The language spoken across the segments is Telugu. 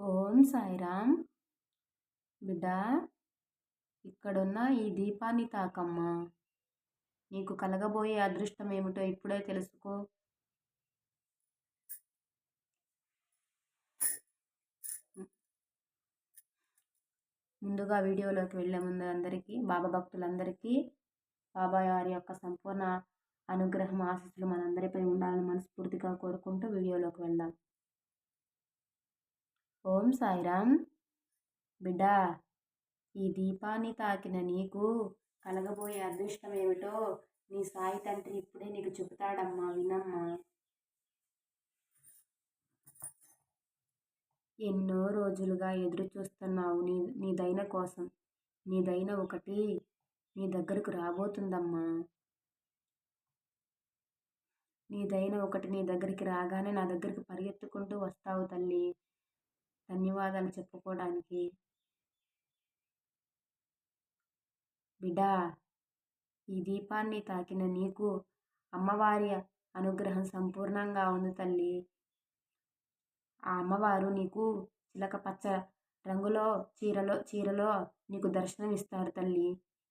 ఓం సాయిరామ్. బిడ్డ ఇక్కడున్న ఈ దీపాన్ని తాకమ్మా. నీకు కలగబోయే అదృష్టం ఏమిటో ఇప్పుడే తెలుసుకో. ముందుగా వీడియోలోకి వెళ్ళే ముందు అందరికీ బాబా భక్తులందరికీ బాబా వారి యొక్క సంపూర్ణ అనుగ్రహం ఆశీస్సులు మనందరిపై ఉండాలని మనస్ఫూర్తిగా కోరుకుంటూ వీడియోలోకి వెళ్దాం. ఓం సాయిరామ్ బిడ్డా ఈ దీపాన్ని తాకిన నీకు కలగబోయే అదృష్టం ఏమిటో నీ సాయి తండ్రి ఇప్పుడే నీకు చెబుతాడమ్మా వినమ్మా. ఎన్నో రోజులుగా ఎదురు చూస్తున్నావు నీ నీ దైన కోసం. నీ దైన ఒకటి నీ దగ్గరకు రాబోతుందమ్మా. నీ దైన ఒకటి నీ దగ్గరికి రాగానే నా దగ్గరికి పరిగెత్తుకుంటూ వస్తావు తల్లి. ధన్యవాదాలు చెప్పుకోవడానికి. బిడ్డా ఈ దీపాన్ని తాకిన నీకు అమ్మవారి అనుగ్రహం సంపూర్ణంగా ఉంది తల్లి. ఆ అమ్మవారు నీకు చిలక పచ్చ రంగులో చీరలో చీరలో నీకు దర్శనం ఇస్తారు తల్లి.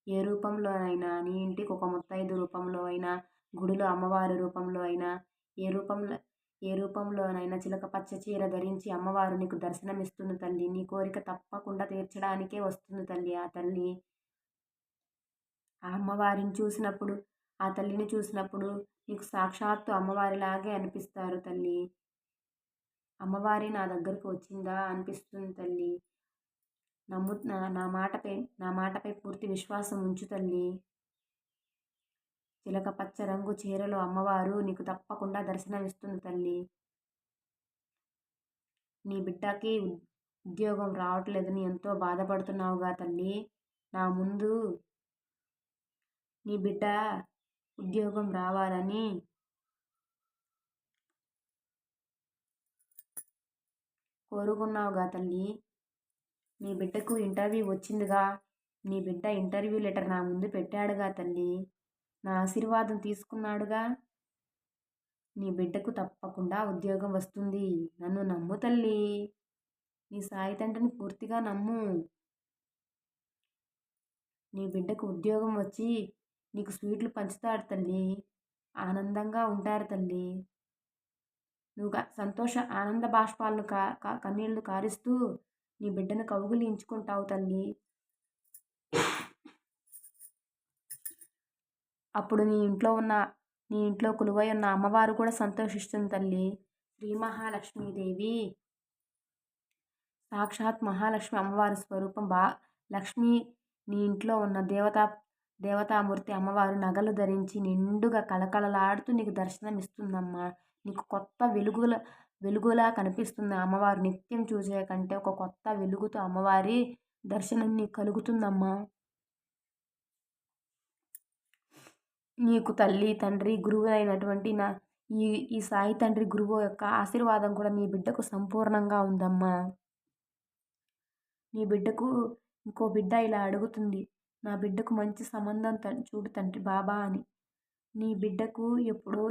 ఏ రూపంలోనైనా నీ ఇంటికి ఒక ముత్తైదు రూపంలో అయినా గుడిలో అమ్మవారి రూపంలో అయినా ఏ రూపంలో ఏ రూపంలోనైనా చిలక పచ్చ చీర ధరించి అమ్మవారు నీకు దర్శనమిస్తుంది తల్లి. నీ కోరిక తప్పకుండా తీర్చడానికే వస్తుంది తల్లి ఆ తల్లి. ఆ అమ్మవారిని చూసినప్పుడు ఆ తల్లిని చూసినప్పుడు నీకు సాక్షాత్తు అమ్మవారిలాగే అనిపిస్తారు తల్లి. అమ్మవారి నా దగ్గరకు వచ్చిందా? అనిపిస్తుంది తల్లి. నమ్ము నా మాటపై నా మాటపై పూర్తి విశ్వాసం ఉంచు తల్లి. చిలక పచ్చ రంగు చీరలో అమ్మవారు నీకు తప్పకుండా దర్శనమిస్తుంది తల్లి. నీ బిడ్డకి ఉద్యోగం రావట్లేదని ఎంతో బాధపడుతున్నావుగా తల్లి. నా ముందు నీ బిడ్డ ఉద్యోగం రావాలని కోరుకున్నావుగా తల్లి. నీ బిడ్డకు ఇంటర్వ్యూ వచ్చిందిగా. నీ బిడ్డ ఇంటర్వ్యూ లెటర్ నా ముందు పెట్టాడుగా తల్లి. నా ఆశీర్వాదం తీసుకున్నాడుగా. నీ బిడ్డకు తప్పకుండా ఉద్యోగం వస్తుంది. నన్ను నమ్ము తల్లి. నీ సాయి తండ్రిని పూర్తిగా నమ్ము. నీ బిడ్డకు ఉద్యోగం వచ్చి నీకు స్వీట్లు పంచుతాడు తల్లి. ఆనందంగా ఉంటారు తల్లి. నువ్వు సంతోష ఆనంద బాష్పాలను కా కన్నీళ్ళు కారిస్తూ నీ బిడ్డను కవుగులించుకుంటావు తల్లి. అప్పుడు నీ ఇంట్లో ఉన్న నీ ఇంట్లో కొలువై ఉన్న అమ్మవారు కూడా సంతోషిస్తుంది తల్లి. శ్రీ మహాలక్ష్మీదేవి. సాక్షాత్ మహాలక్ష్మి అమ్మవారి స్వరూపం బా లక్ష్మి నీ ఇంట్లో ఉన్న దేవతా దేవతామూర్తి అమ్మవారు నగలు ధరించి నిండుగా కళకళలాడుతూ నీకు దర్శనం ఇస్తుందమ్మా నీకు కొత్త వెలుగుల వెలుగులా కనిపిస్తుంది అమ్మవారు. నిత్యం చూసే కంటే ఒక కొత్త వెలుగుతో అమ్మవారి దర్శనం నీకు కలుగుతుందమ్మా. నీకు తల్లి తండ్రి గురువు అయినటువంటి నా ఈ ఈ సాయి తండ్రి గురువు యొక్క ఆశీర్వాదం కూడా నీ బిడ్డకు సంపూర్ణంగా ఉందమ్మా. నీ బిడ్డకు ఇంకో బిడ్డ ఇలా అడుగుతుంది నా బిడ్డకు మంచి సంబంధం చూడు తండ్రి బాబా అని. నీ బిడ్డకు ఎప్పుడో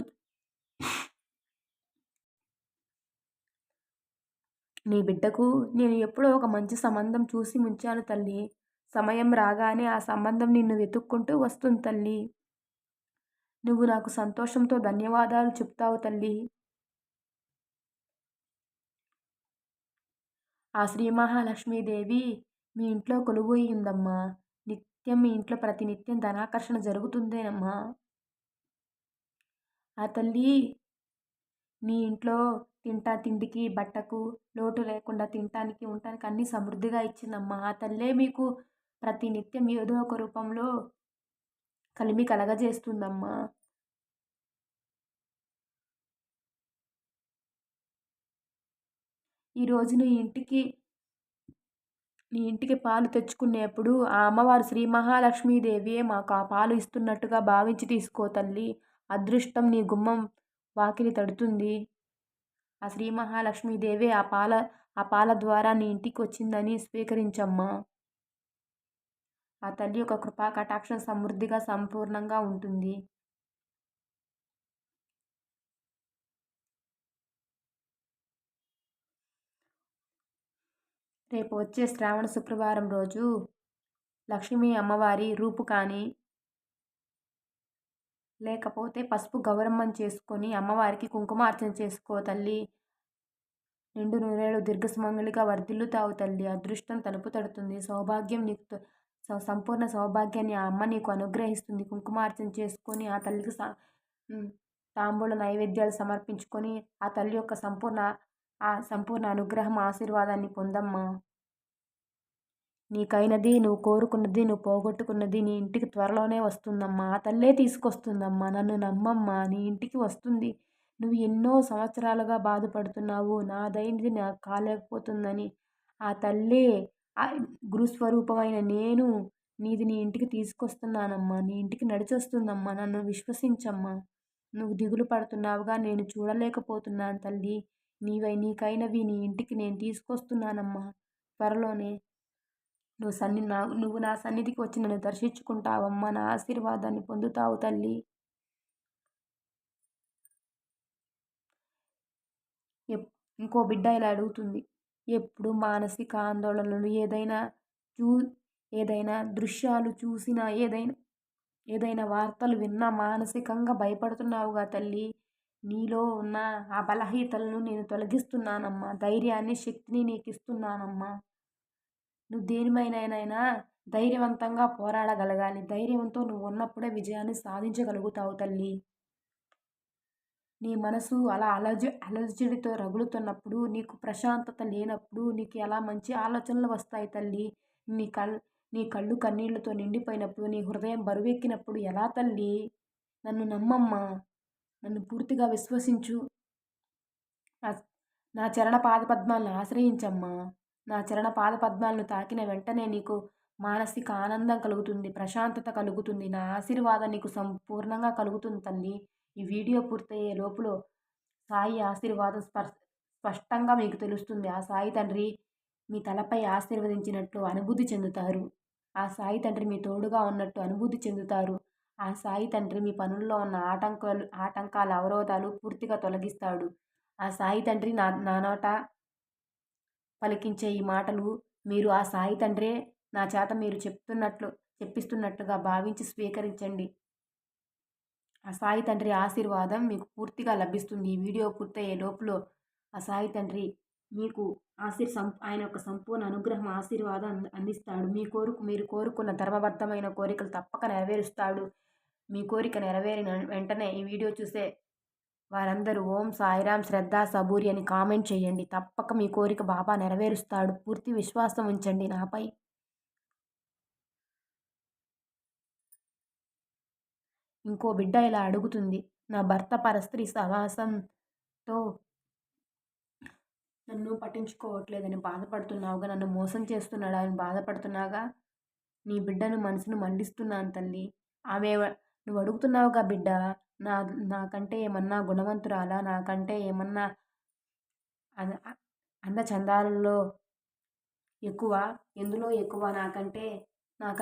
నీ బిడ్డకు నేను ఎప్పుడో ఒక మంచి సంబంధం చూసి ముంచాను తల్లి. సమయం రాగానే ఆ సంబంధం నిన్ను వెతుక్కుంటూ వస్తుంది తల్లి. నువ్వు నాకు సంతోషంతో ధన్యవాదాలు చెప్తావు తల్లి. ఆ శ్రీ మహాలక్ష్మీదేవి మీ ఇంట్లో కొలువయిందమ్మా నిత్యం మీ ఇంట్లో ప్రతినిత్యం ధనాకర్షణ జరుగుతుందేనమ్మా. ఆ తల్లి నీ ఇంట్లో తింటా తిండికి బట్టకు లోటు లేకుండా తినటానికి ఉండటానికి అన్నీ సమృద్ధిగా ఇచ్చిందమ్మా. ఆ తల్లే మీకు ప్రతి నిత్యం ఏదో ఒక రూపంలో కలిమి కలగజేస్తుందమ్మా. ఈరోజు నీ ఇంటికి నీ ఇంటికి పాలు తెచ్చుకునేప్పుడు ఆ అమ్మవారు శ్రీ మహాలక్ష్మీదేవియే మాకు ఆ పాలు ఇస్తున్నట్టుగా భావించి తీసుకో తల్లి. అదృష్టం నీ గుమ్మం వాకిలి తడుతుంది. ఆ శ్రీ మహాలక్ష్మీదేవి ఆ పాల ఆ పాల ద్వారా నీ ఇంటికి వచ్చిందని స్వీకరించమ్మా. ఆ తల్లి యొక్క కృపా కటాక్షం సమృద్ధిగా సంపూర్ణంగా ఉంటుంది. రేపు వచ్చే శ్రావణ శుక్రవారం రోజు లక్ష్మీ అమ్మవారి రూపు కానీ లేకపోతే పసుపు గౌరమ్మం చేసుకొని అమ్మవారికి కుంకుమార్చన చేసుకో తల్లి. నిండు నూరేళ్ళు దీర్ఘసుమంగళిగా వర్ధిల్లుతావు తల్లి. అదృష్టం తలుపు తడుతుంది. సౌభాగ్యం నీకు సంపూర్ణ సౌభాగ్యాన్ని ఆ అమ్మ నీకు అనుగ్రహిస్తుంది. కుంకుమార్చన చేసుకొని ఆ తల్లికి తాంబూల నైవేద్యాలు సమర్పించుకొని ఆ తల్లి యొక్క సంపూర్ణ ఆ సంపూర్ణ అనుగ్రహం ఆశీర్వాదాన్ని పొందమ్మా. నీకైనది నువ్వు కోరుకున్నది నువ్వు పోగొట్టుకున్నది నీ ఇంటికి త్వరలోనే వస్తుందమ్మా. ఆ తల్లే తీసుకొస్తుందమ్మా. నన్ను నమ్మమ్మా. నీ ఇంటికి వస్తుంది. నువ్వు ఎన్నో సంవత్సరాలుగా బాధపడుతున్నావు. నాదైనది నాకు కాలేకపోతుందని. ఆ తల్లే గురుస్వరూపమైన నేను నీది నీ ఇంటికి తీసుకొస్తున్నానమ్మా. నీ ఇంటికి నడిచొస్తుందమ్మా. నన్ను విశ్వసించమ్మా. నువ్వు దిగులు పడుతున్నావుగా. నేను చూడలేకపోతున్నాను తల్లి. నీవై నీకైనవి నీ ఇంటికి నేను తీసుకొస్తున్నానమ్మా. త్వరలోనే నువ్వు సన్ని నా నువ్వు నా సన్నిధికి వచ్చి నన్ను దర్శించుకుంటావమ్మా. నా ఆశీర్వాదాన్ని పొందుతావు తల్లి. ఇంకో బిడ్డ ఇలా అడుగుతుంది. ఎప్పుడు మానసిక ఆందోళనలు ఏదైనా చూ ఏదైనా దృశ్యాలు చూసినా ఏదైనా ఏదైనా వార్తలు విన్నా మానసికంగా భయపడుతున్నావుగా తల్లి. నీలో ఉన్న ఆ బలహీతలను నేను తొలగిస్తున్నానమ్మా. ధైర్యాన్ని శక్తిని నీకు ఇస్తున్నానమ్మా నువ్వు దేనిమైనైనా ధైర్యవంతంగా పోరాడగలగాలి. ధైర్యంతో నువ్వు ఉన్నప్పుడే విజయాన్ని సాధించగలుగుతావు తల్లి. నీ మనసు అలా అలజ అలజడితో రగులుతున్నప్పుడు నీకు ప్రశాంతత లేనప్పుడు నీకు ఎలా మంచి ఆలోచనలు వస్తాయి తల్లి? నీ కళ్ నీ కళ్ళు కన్నీళ్ళతో నిండిపోయినప్పుడు నీ హృదయం బరువెక్కినప్పుడు ఎలా తల్లి? నన్ను నమ్మమ్మా. నన్ను పూర్తిగా విశ్వసించు. నా చరణ పాదపద్మాలను ఆశ్రయించమ్మా. నా చరణ పాదపద్మాలను తాకిన వెంటనే నీకు మానసిక ఆనందం కలుగుతుంది ప్రశాంతత కలుగుతుంది. నా ఆశీర్వాదం నీకు సంపూర్ణంగా కలుగుతుంది తల్లి. ఈ వీడియో పూర్తయ్యే లోపల సాయి ఆశీర్వాదం స్పష్టంగా మీకు తెలుస్తుంది. ఆ సాయి తండ్రి మీ తలపై ఆశీర్వదించినట్లు అనుభూతి చెందుతారు. ఆ సాయి తండ్రి మీ తోడుగా ఉన్నట్టు అనుభూతి చెందుతారు. ఆ సాయి తండ్రి మీ పనుల్లో ఉన్న ఆటంకాలు ఆటంకాల అవరోధాలు పూర్తిగా తొలగిస్తాడు. ఆ సాయి తండ్రి నా నా నోట పలికించే ఈ మాటలు మీరు ఆ సాయి తండ్రే నా చేత మీరు చెప్తున్నట్లు చెప్పిస్తున్నట్టుగా భావించి స్వీకరించండి. ఆ సాయి తండ్రి ఆశీర్వాదం మీకు పూర్తిగా లభిస్తుంది. ఈ వీడియో పూర్తయ్యే లోపల ఆ సాయి తండ్రి మీకు ఆశీర్ సం ఆయన యొక్క సంపూర్ణ అనుగ్రహం ఆశీర్వాదం అందిస్తాడు. మీ కోరుకు మీరు కోరుకున్న ధర్మబద్ధమైన కోరికలు తప్పక నెరవేరుస్తాడు. మీ కోరిక నెరవేరిన వెంటనే ఈ వీడియో చూసే వారందరూ ఓం సాయిరామ్ శ్రద్ధ సబూరి అని కామెంట్ చేయండి. తప్పక మీ కోరిక బాబా నెరవేరుస్తాడు. పూర్తి విశ్వాసం ఉంచండి నాపై. ఇంకో బిడ్డ ఇలా అడుగుతుంది నా భర్త పరస్త్రీ సహవాసంతో నన్ను పట్టించుకోవట్లేదని బాధపడుతున్నావుగా? నన్ను మోసం చేస్తున్నాడా? అని బాధపడుతున్నాగా? నీ బిడ్డను మనసును మండిస్తున్నాను తల్లి. ఆమె నువ్వు అడుగుతున్నావుగా బిడ్డ? నా నాకంటే ఏమన్నా గుణవంతురాలా? నాకంటే ఏమన్నా అందచందాలలో ఎక్కువ? ఎందులో ఎక్కువ? నాకంటే నాక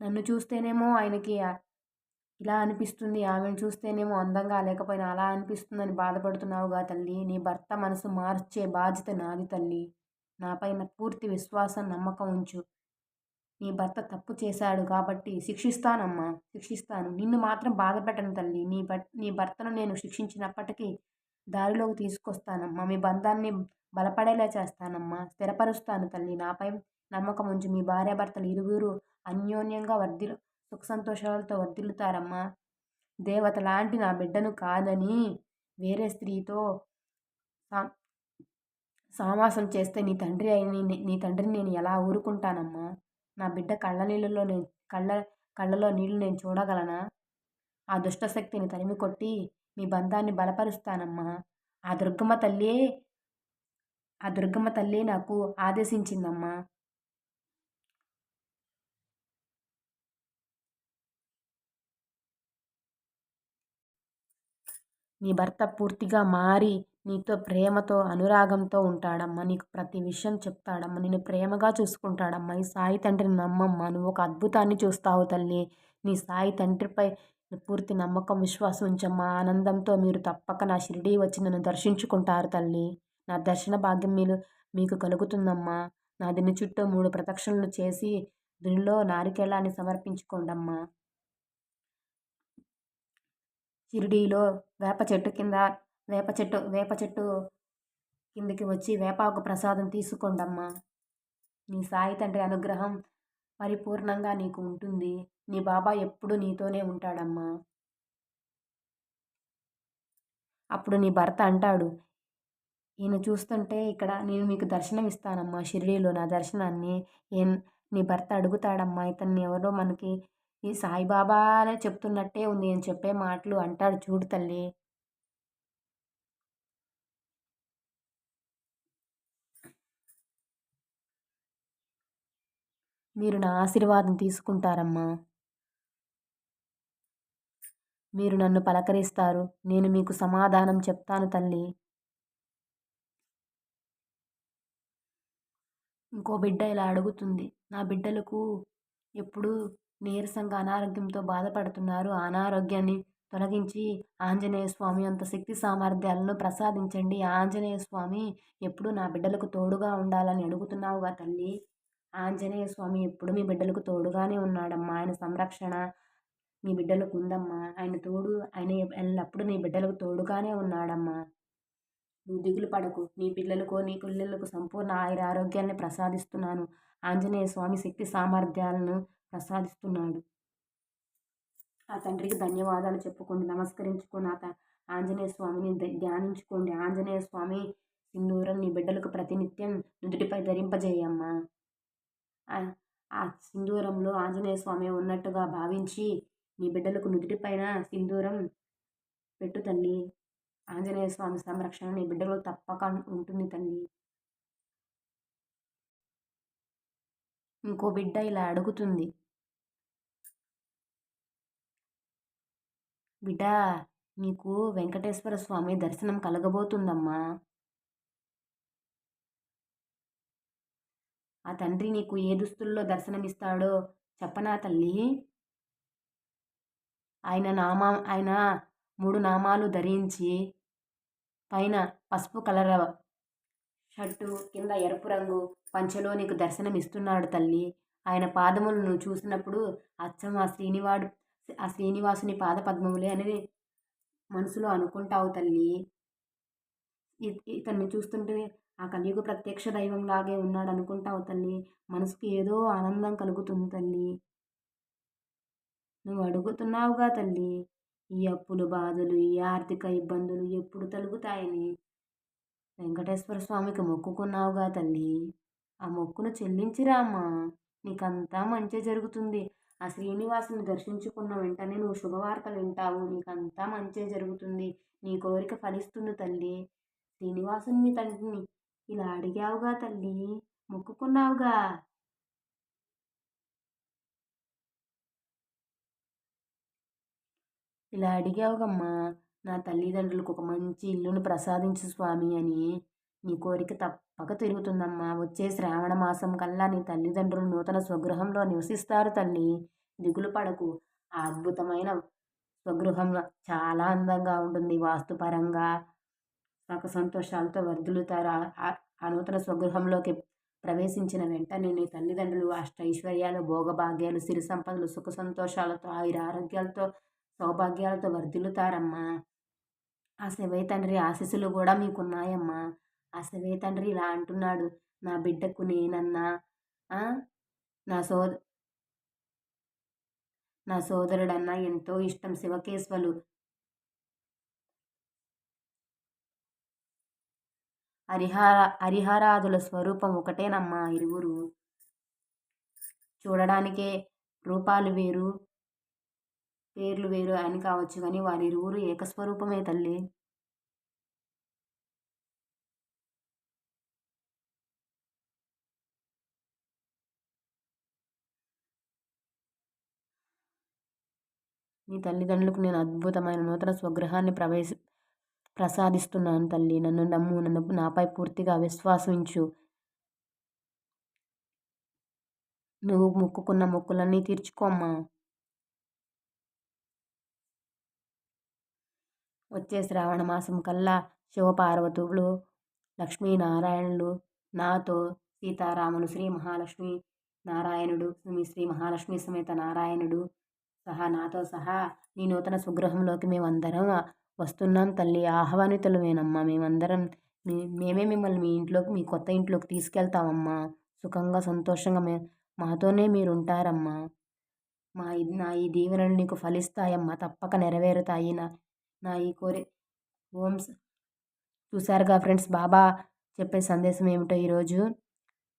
నన్ను చూస్తేనేమో ఆయనకి ఇలా అనిపిస్తుంది. ఆమెను చూస్తేనేమో అందంగా లేకపోయినా అలా అనిపిస్తుందని బాధపడుతున్నావుగా తల్లి. నీ భర్త మనసు మార్చే బాధ్యత నాది తల్లి. నాపైన పూర్తి విశ్వాసం నమ్మకం ఉంచు. నీ భర్త తప్పు చేశాడు కాబట్టి శిక్షిస్తానమ్మా శిక్షిస్తాను. నిన్ను మాత్రం బాధపెట్టను తల్లి. నీ భర్త నీ భర్తను నేను శిక్షించినప్పటికీ దారిలోకి తీసుకొస్తానమ్మా. మీ బంధాన్ని బలపడేలా చేస్తానమ్మా. స్థిరపరుస్తాను తల్లి. నాపై నమ్మకం ఉంచి. మీ భార్యాభర్తలు ఇరువురు అన్యోన్యంగా వర్ధిలు సుఖ సంతోషాలతో వర్ధిల్లుతారమ్మా. దేవత లాంటి నా బిడ్డను కాదని వేరే స్త్రీతో సామాసం చేస్తే నీ తండ్రి అయిన నీ తండ్రిని నేను ఎలా ఊరుకుంటానమ్మా? నా బిడ్డ కళ్ళ నీళ్ళలో నేను కళ్ళ కళ్ళలో నీళ్ళు నేను చూడగలనా? ఆ దుష్టశక్తిని తరిమి కొట్టి మీ బంధాన్ని బలపరుస్తానమ్మా. ఆ దుర్గమ్మ తల్లి ఆ దుర్గమ్మ తల్లి నాకు ఆదేశించిందమ్మా. నీ భర్త పూర్తిగా మారి నీతో ప్రేమతో అనురాగంతో ఉంటాడమ్మా. నీకు ప్రతి విషయం చెప్తాడమ్మా. నేను ప్రేమగా చూసుకుంటాడమ్మా. ఈ సాయి తండ్రిని నమ్మమ్మా. నువ్వు ఒక అద్భుతాన్ని చూస్తావు తల్లి. నీ సాయి తండ్రిపై పూర్తి నమ్మకం విశ్వాసం ఉంచమ్మా. ఆనందంతో మీరు తప్పక నా షిరిడీ వచ్చి నన్ను దర్శించుకుంటారు తల్లి. నా దర్శన భాగ్యం మీరు మీకు కలుగుతుందమ్మా. నా దిని చుట్టూ మూడు ప్రదక్షిణలు చేసి దీనిలో నారికేళాన్ని సమర్పించుకోండమ్మా. షిరిడీలో వేప చెట్టు కింద వేప చెట్టు వేప చెట్టు కిందికి వచ్చి వేపాకు ప్రసాదం తీసుకోండమ్మా. నీ సాయి తండ్రి అనుగ్రహం పరిపూర్ణంగా నీకు ఉంటుంది. నీ బాబా ఎప్పుడు నీతోనే ఉంటాడమ్మా. అప్పుడు నీ భర్త అంటాడు ఈయన చూస్తుంటే ఇక్కడ నేను మీకు దర్శనం ఇస్తానమ్మా షిరిడీలో నా దర్శనాన్ని. ఏ నీ భర్త అడుగుతాడమ్మా ఇతన్ని ఎవరో మనకి ఈ సాయిబాబానే చెప్తున్నట్టే ఉంది నేను చెప్పే మాటలు అంటాడు చూడు తల్లి. మీరు నా ఆశీర్వాదం తీసుకుంటారమ్మా. మీరు నన్ను పలకరిస్తారు. నేను మీకు సమాధానం చెప్తాను తల్లి. ఇంకో బిడ్డ ఇలా అడుగుతుంది. నా బిడ్డలకు ఎప్పుడు నీరసంగా అనారోగ్యంతో బాధపడుతున్నారు. అనారోగ్యాన్ని తొలగించి ఆంజనేయ స్వామి అంత శక్తి సామర్థ్యాలను ప్రసాదించండి. ఆంజనేయ స్వామి ఎప్పుడు నా బిడ్డలకు తోడుగా ఉండాలని అడుగుతున్నావుగా తల్లి. ఆంజనేయ స్వామి ఎప్పుడు మీ బిడ్డలకు తోడుగానే ఉన్నాడమ్మా. ఆయన సంరక్షణ మీ బిడ్డలకు ఉందమ్మా. ఆయన తోడు ఆయన ఎల్లప్పుడూ నీ బిడ్డలకు తోడుగానే ఉన్నాడమ్మా. నువ్వు దిగులు పడకు. నీ పిల్లలకు నీ పిల్లలకు సంపూర్ణ ఆయుర ఆరోగ్యాన్ని ప్రసాదిస్తున్నాను. ఆంజనేయ స్వామి శక్తి సామర్థ్యాలను ప్రసాదిస్తున్నాడు. ఆ తండ్రికి ధన్యవాదాలు చెప్పుకోండి నమస్కరించుకొని ఆ ఆంజనేయ స్వామిని ధ్యానించుకోండి. ఆంజనేయ స్వామి సింధూరం నీ బిడ్డలకు ప్రతినిత్యం నుదుటిపై ధరింపజేయమ్మా. ఆ సింధూరంలో ఆంజనేయ స్వామి ఉన్నట్టుగా భావించి నీ బిడ్డలకు నుదుటిపైన సింధూరం పెట్టు తల్లి. ఆంజనేయ స్వామి సంరక్షణ నీ బిడ్డలో తప్పక ఉంటుంది తల్లి. ఇంకో బిడ్డ ఇలా అడుగుతుంది. బిడ్డ నీకు వెంకటేశ్వర స్వామి దర్శనం కలగబోతుందమ్మా. ఆ తండ్రి నీకు ఏ దుస్తుల్లో దర్శనమిస్తాడో చెప్పనా తల్లి? ఆయన నామా ఆయన మూడు నామాలు ధరించి పైన పసుపు కలర్ షర్టు కింద ఎరుపు రంగు పంచలో నీకు దర్శనం ఇస్తున్నాడు తల్లి. ఆయన పాదములను చూసినప్పుడు అచ్చం ఆ శ్రీనివాడు ఆ శ్రీనివాసుని పాద పద్మములే అని మనసులో అనుకుంటావు తల్లి. ఇతన్ని చూస్తుంటే ఆ కలియుగ ప్రత్యక్ష దైవం లాగే ఉన్నాడు అనుకుంటావు తల్లి. మనసుకి ఏదో ఆనందం కలుగుతుంది తల్లి. నువ్వు అడుగుతున్నావుగా తల్లి. ఈ అప్పులు బాధలు ఈ ఆర్థిక ఇబ్బందులు ఎప్పుడు తొలుగుతాయని. వెంకటేశ్వర స్వామికి మొక్కుకున్నావుగా తల్లి. ఆ మొక్కును చెల్లించిరామ్మా నీకంతా మంచి జరుగుతుంది. ఆ శ్రీనివాసుని దర్శించుకున్న వెంటనే నువ్వు శుభవార్తలు వింటావు. నీకంతా మంచి జరుగుతుంది. నీ కోరిక ఫలిస్తుంది తల్లి. శ్రీనివాసుని తండ్రిని ఇలా అడిగావుగా తల్లి మొక్కుకున్నావుగా? ఇలా అడిగావుగమ్మా నా తల్లిదండ్రులకు ఒక మంచి ఇల్లును ప్రసాదించు స్వామి అని నీ కోరిక తప్పక తిరుగుతుందమ్మా వచ్చే శ్రావణ మాసం కల్లా నీ తల్లిదండ్రులు నూతన స్వగృహంలో నివసిస్తారు తల్లి. దిగులు పడకు. ఆ అద్భుతమైన స్వగృహం చాలా అందంగా ఉంటుంది. వాస్తుపరంగా సుఖ సంతోషాలతో వర్ధిల్లుతారు ఆ నూతన స్వగృహంలోకి ప్రవేశించిన వెంటనే నీ తల్లిదండ్రులు అష్ట ఐశ్వర్యాలు భోగభాగ్యాలు సిరి సంపదలు సుఖ సంతోషాలతో ఆయుర ఆరోగ్యాలతో సౌభాగ్యాలతో వర్ధిల్లుతారమ్మా. ఆ శివయ్య తండ్రి ఆశీస్సులు కూడా మీకున్నాయమ్మా. ఆ శివయ్య తండ్రి ఇలా అంటున్నాడు. నా బిడ్డకు నేనన్నా నా సో నా సోదరుడన్నా ఎంతో ఇష్టం శివకేశ్వలు. హరిహార హరిహరాదుల స్వరూపం ఒకటేనమ్మా ఇరువురు. చూడడానికే రూపాలు వేరు పేర్లు వేరు అని కావచ్చు కానీ వారిరువురు ఏకస్వరూపమే తల్లి. మీ తల్లిదండ్రులకు నేను అద్భుతమైన నూతన స్వగృహాన్ని ప్రవేశ ప్రసాదిస్తున్నాను తల్లి. నన్ను నమ్ము నన్ను నాపై పూర్తిగా విశ్వాసించు. నువ్వు మొక్కుకున్న మొక్కులన్నీ తీర్చుకోమ్మా వచ్చే శ్రావణ మాసం కల్లా శివపార్వతులు లక్ష్మీనారాయణులు నాతో సీతారాములు శ్రీ మహాలక్ష్మి నారాయణుడు శ్రీ మహాలక్ష్మి సమేత నారాయణుడు సహా నాతో సహా నీ నూతన సుగ్రహంలోకి మేమందరం వస్తున్నాం తల్లి ఆహ్వానితులమేనమ్మా మేమందరం మేమే మిమ్మల్ని మీ ఇంట్లోకి మీ కొత్త ఇంట్లోకి తీసుకెళ్తామమ్మా. సుఖంగా సంతోషంగా మే మాతోనే మీరు ఉంటారమ్మా మా నా ఈ దీవెనలు నీకు ఫలిస్తాయమ్మా. తప్పక నెరవేరుతాయి. నా నా ఈ కోరి ఓం చూసారుగా ఫ్రెండ్స్ బాబా చెప్పే సందేశం ఏమిటో ఈరోజు?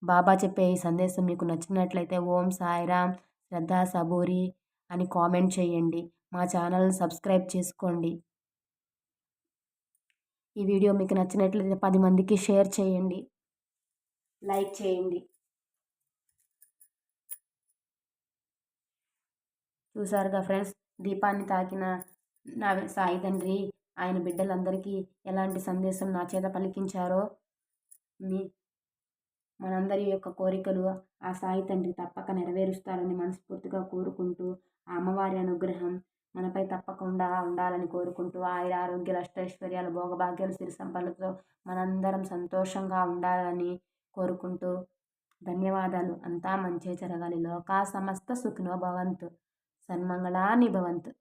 బాబా చెప్పే ఈ సందేశం మీకు నచ్చినట్లయితే ఓం సాయిరామ్ శ్రద్ధ సబూరి అని కామెంట్ చేయండి. మా ఛానల్ని సబ్స్క్రైబ్ చేసుకోండి. ఈ వీడియో మీకు నచ్చినట్లయితే పది మందికి షేర్ చేయండి. లైక్ చేయండి. చూసారుగా ఫ్రెండ్స్ దీపాన్ని తాకిన నా సాయి తండ్రి ఆయన బిడ్డలందరికీ ఎలాంటి సందేశం నా చేత పలికించారో మీ మనందరి యొక్క కోరికలు ఆ సాయి తండ్రి తప్పక నెరవేరుస్తారని మనస్ఫూర్తిగా కోరుకుంటూ ఆ అమ్మవారి అనుగ్రహం మనపై తప్పకుండా ఉండాలని కోరుకుంటూ ఆయుర ఆరోగ్యాలు అష్టైశ్వర్యాలు భోగభాగ్యాలు సిరి సంపదలతో మనందరం సంతోషంగా ఉండాలని కోరుకుంటూ ధన్యవాదాలు. అంతా మంచే జరగాలి. లోకా సమస్త సుఖినో భవంతు. సన్మంగళాని భవంతు.